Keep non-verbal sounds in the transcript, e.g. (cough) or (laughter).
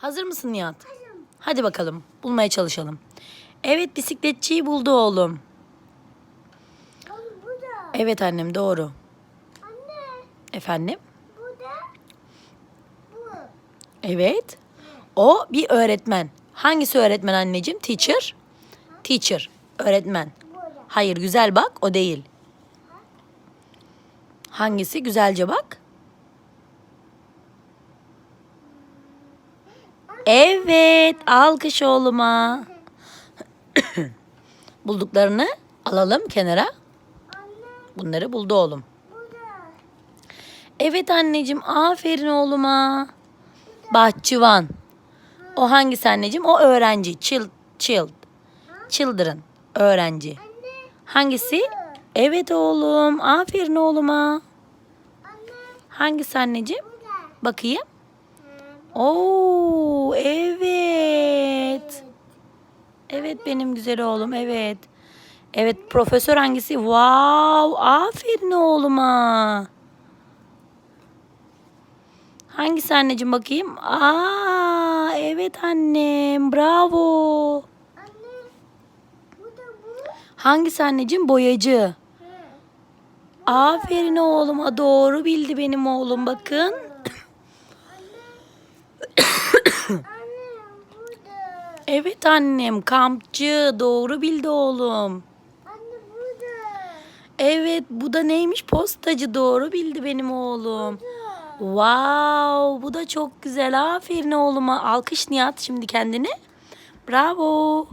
Hazır mısın Nihat? Hadi bakalım bulmaya çalışalım. Evet bisikletçiyi buldu oğlum. Baba bu da. Evet annem doğru. Anne Efendim? bu da. Bu. Evet. O bir öğretmen. Hangisi öğretmen anneciğim? Teacher. Teacher. Öğretmen. Hayır güzel bak o değil. Hangisi? Güzelce bak. Evet. Alkış oğluma. (coughs) Bulduklarını alalım kenara. Bunları buldu oğlum. Evet anneciğim aferin oğluma. Bahçıvan. O hangisi anneciğim? O öğrenci. Child, child. Children. Öğrenci. Hangisi? Evet oğlum. Aferin oğluma. Hangisi anneciğim? Bakayım. Oo, evet. Evet benim güzel oğlum. Evet. Evet profesör hangisi? Wow, aferin oğluma. Hangisi anneciğim bakayım? Aa, evet annem. Bravo. Anne bu da bu. Hangisi anneciğim? Boyacı. Aferin oğluma. Doğru bildi benim oğlum bakın. Anne bu da. Evet annem. Kampçı. Doğru bildi oğlum. Anne. Evet bu da neymiş? Postacı. Doğru bildi benim oğlum. Wow, bu da çok güzel. Aferin oğluma. Alkış Nihat şimdi kendine. Bravo.